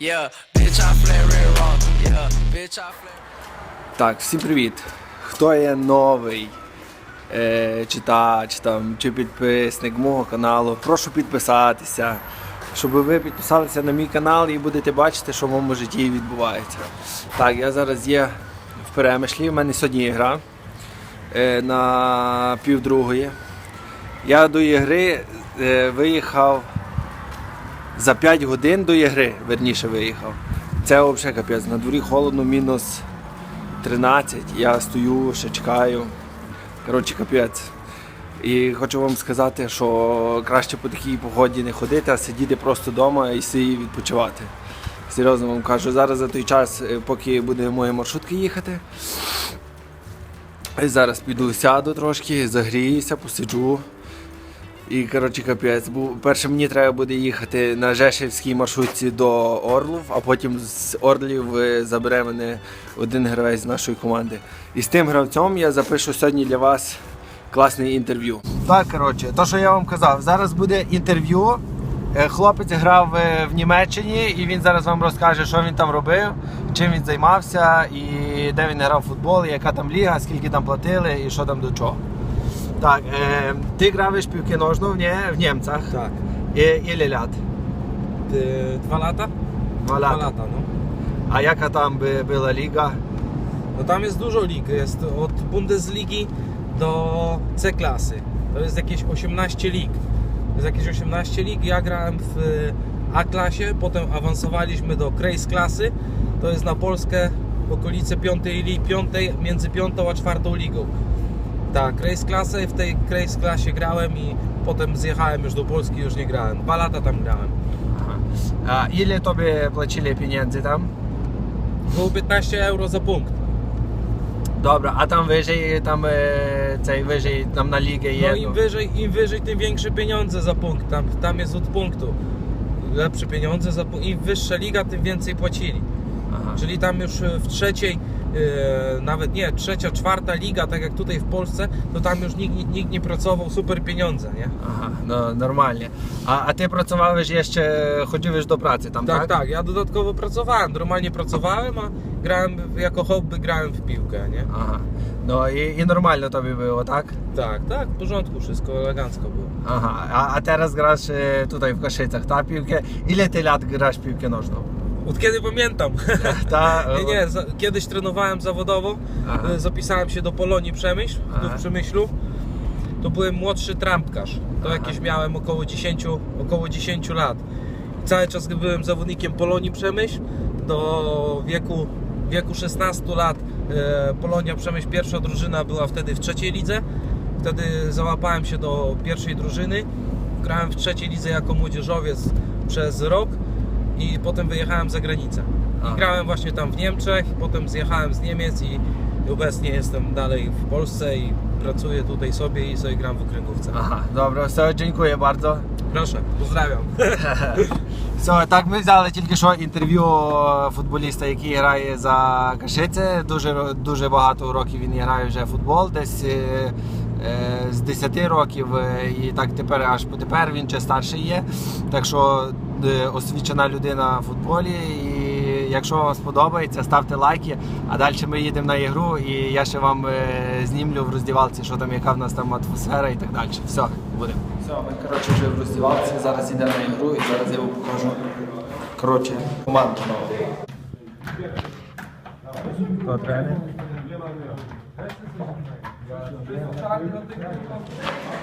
yeah. Bitch, I flare it raw, yeah. Bitch, I flare. Так, всім привіт. Хто є новий е, читач там, чи підписник мого каналу, прошу підписатися, щоб ви підписалися на мій канал і будете бачити, що в моєму житті відбувається. Так, я зараз є в перемишлі, в мене сьогодні гра е, на півдругої. Я до ігри е, виїхав за 5 годин до ігри, верніше виїхав. Це взагалі капець. На дворі холодно, мінус 13. Я стою, ще чекаю. Коротше, капець. І хочу вам сказати, що краще по такій погоді не ходити, а сидіти просто вдома і сидіти відпочивати. Серйозно вам кажу, зараз за той час, е, поки буде моя маршрутка їхати. Зараз піду сяду трошки, загріюся, посиджу. І коротше капець. Перше мені треба буде їхати на Жешевській маршрутці до Орлов, а потім з Орлів е, забере мене один гравець з нашої команди. І з тим гравцем я запишу сьогодні для вас класне інтерв'ю. Так, коротше, то, що я вам казав, зараз буде інтерв'ю. Е, Хлопець грав е, в Німеччині і він зараз вам розкаже, що він там робив, чим він займався, і де він грав в футбол, і яка там ліга, скільки там платили і що там до чого. Tak, e, ty grałeś piłkę nożną nie? w Niemcach. Tak. I, ile lat? Dwa lata? Dwa lata. Dwa lata no. A jaka tam by, była liga? No tam jest dużo lig. Jest od Bundesligi do C-klasy. To jest jakieś 18 lig. To jest jakieś 18 lig. Ja grałem w A-klasie, potem awansowaliśmy do Grace klasy. To jest na Polskę okolice 5, 5 między 5 a 4 ligą tak, race klasę, w tej race klasie grałem i potem zjechałem już do Polski, już nie grałem. Dwa lata tam grałem. A ile tobie płacili pieniędzy tam? Było 15 euro za punkt. Dobra, a tam wyżej, tam e, wyżej, tam na ligę jedno. No im wyżej, im wyżej, tym większe pieniądze za punkt, tam, tam jest od punktu. Lepsze pieniądze za punkt, im wyższa liga, tym więcej płacili. Aha. Czyli tam już e, w trzeciej, E, nawet nie, trzecia, czwarta liga, tak jak tutaj w Polsce, to tam już nikt, nikt nie pracował super pieniądze, nie? Aha, no normalnie. A, a ty pracowałeś jeszcze, chodziłeś do pracy tam, tak? Tak, tak, ja dodatkowo pracowałem, normalnie pracowałem, a grałem, jako hobby grałem w piłkę, nie? Aha. No i, i normalnie tobie było, tak? Tak, tak, w porządku, wszystko elegancko było. Aha, a, a teraz grasz e, tutaj w Koszycach, ta piłkę. Ile ty lat grasz w piłkę nożną? Od kiedy pamiętam. Ta, Nie, nie, za, kiedyś trenowałem zawodowo, Aha. e, zapisałem się do Polonii Przemyśl, Aha. w Przemyślu. To byłem młodszy trampkarz, to Aha. jakieś miałem około 10, około 10 lat. Cały czas gdy byłem zawodnikiem Polonii Przemyśl, do wieku, wieku 16 lat e, Polonia Przemyśl, pierwsza drużyna była wtedy w trzeciej lidze. Wtedy załapałem się do pierwszej drużyny. Grałem w trzeciej lidze jako młodzieżowiec przez rok i potem wyjechałem za granicę. Aha. I grałem właśnie tam w Niemczech, potem zjechałem z Niemiec i obecnie jestem dalej w Polsce i pracuję tutaj sobie i sobie gram w okręgówce. Ага, добре, все, дякую bardzo. Proszę, pozdrawiam. Все, так ми взяли тільки що інтерв'ю футболіста, який грає за Кашице. Дуже, дуже багато років він грає вже в футбол, десь е, е, з 10 років. е, І так тепер аж по тепер він ще старший є. Так що е, освічена людина в футболі. І якщо вам сподобається, ставте лайки. А далі ми їдемо на ігру, і я ще вам е, знімлю в роздівалці, що там, яка в нас там атмосфера і так далі. Все, будемо. Все, ми коротше вже в роздівалці. Зараз йдемо на ігру і зараз я вам покажу. Коротше, команду?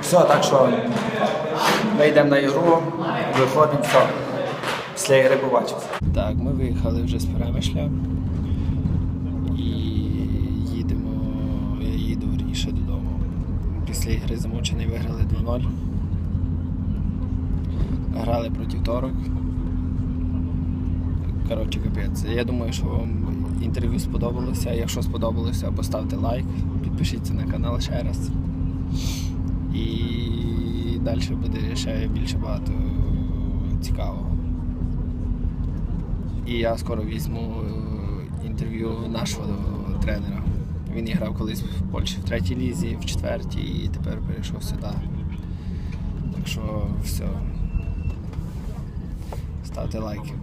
Все, так що ми йдемо на ігру, виходимо, все. Після ігри побачимося. Так, ми виїхали вже з перемишля. І їдемо, я їду вірніше додому. Після ігри замучений виграли 2-0. Грали проти торок. Коротше, капець. Я думаю, що вам інтерв'ю сподобалося. Якщо сподобалося, поставте лайк, підпишіться на канал ще раз. І далі буде ще більше багато цікавого. І я скоро візьму е, інтерв'ю нашого тренера. Він грав колись в Польщі в третій лізі, в четвертій і тепер перейшов сюди. Так що все. Ставте лайки.